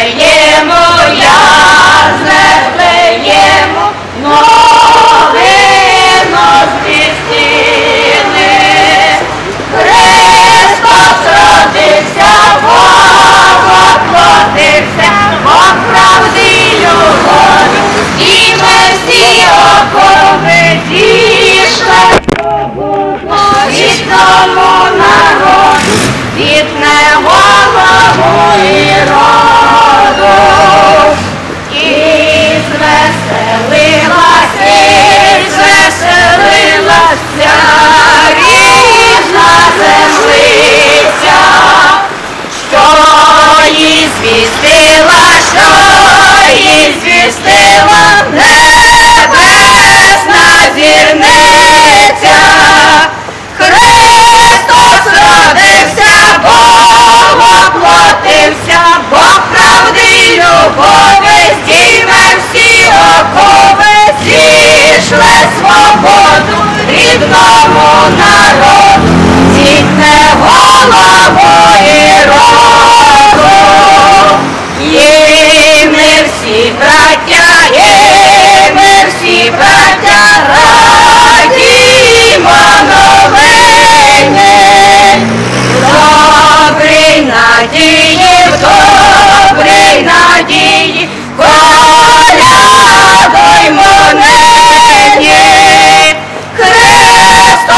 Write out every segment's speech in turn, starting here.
Вифлеєму, я Вифлеєму, новину звістили. Христос родився, Бог оплотився, Бог правди любові, і ми всі окови дійшли рідному народу, від неголову і роду. Звістила, що їй звістила небесна зірниця. Христос родився, Бог оплотився, Бог правди й любові, здійме всі окови, зійшли свободу рідному народу, зітне голову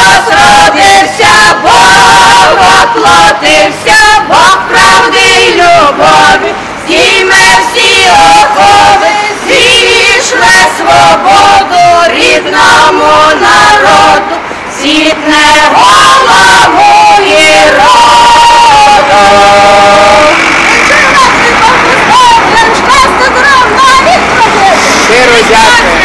Христос родився, Бог оплотився, Бог правди й любові, зійме всі окови, зійшли свободу рідному народу, зітне голову і роду. Щиро дякую.